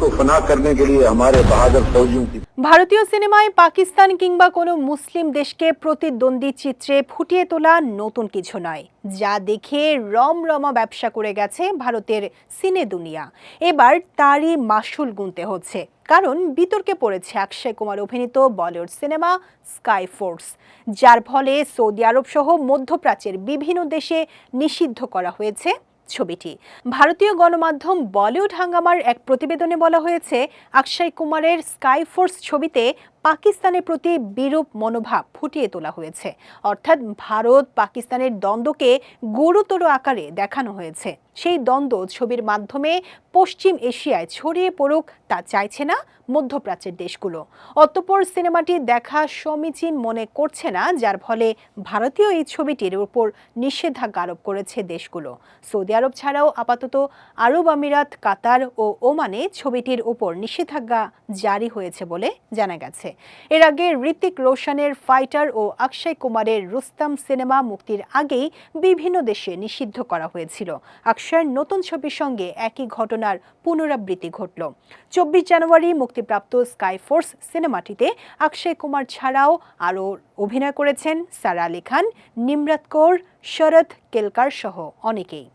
को फना करने के लिए हमारे बहादुर फौजियों की ভারতীয় সিনেমায় পাকিস্তান কিংবা কোনো মুসলিম দেশকে প্রতিদ্বন্দ্বী চিত্রে ফুটিয়ে তোলা নতুন কিছু নয় যা দেখে রমরমা ব্যবসা করে গেছে ভারতের সিনে দুনিয়া এবার তারই মাসুল গুনতে হচ্ছে কারণ বিতর্কে পড়েছে অক্ষয় কুমার অভিনীত বলিউড সিনেমা স্কাই ফোর্স যার ফলে সৌদি আরব সহ মধ্যপ্রাচ্যের বিভিন্ন দেশে নিষিদ্ধ করা হয়েছে ছবিটি। ভারতীয় গণমাধ্যম বলিউড হাঙ্গামার এক প্রতিবেদনে বলা হয়েছে অক্ষয় কুমারের স্কাই ফোর্স ছবিতে পাকিস্তানের প্রতি বিরূপ মনোভাব ফুটিয়ে তোলা হয়েছে। অর্থাৎ ভারত পাকিস্তানের দ্বন্দ্বকে গুরুতর আকারে দেখানো হয়েছে। সেই দ্বন্দ্ব ছবির মাধ্যমে পশ্চিম এশিয়ায় ছড়িয়ে পড়ুক তা চাইছে না মধ্যপ্রাচ্যের দেশগুলো। অতঃপর সিনেমাটি দেখা সমীচীন মনে করছে না, যার ফলে ভারতীয় এই ছবিটির উপর নিষেধাজ্ঞা আরোপ করেছে দেশগুলো। সৌদি আরব ছাড়াও আপাতত আরব আমিরাত, কাতার ও ওমানে ছবিটির উপর নিষেধাজ্ঞা জারি হয়েছে বলে জানা গেছে। এর আগে ঋতিক রোশনের ফাইটার ও অক্ষয় কুমারের রুস্তাম সিনেমা মুক্তির আগেই বিভিন্ন দেশে নিষিদ্ধ করা হয়েছিল। অক্ষয়ের নতুন ছবির সঙ্গে একই ঘটনার পুনরাবৃত্তি ঘটল। চব্বিশ জানুয়ারি মুক্তিপ্রাপ্ত স্কাই ফোর্স সিনেমাটিতে অক্ষয় কুমার ছাড়াও আরও অভিনয় করেছেন সারা আলী খান, নিমরাত কৌর, শরৎ কেলকার সহ অনেকেই।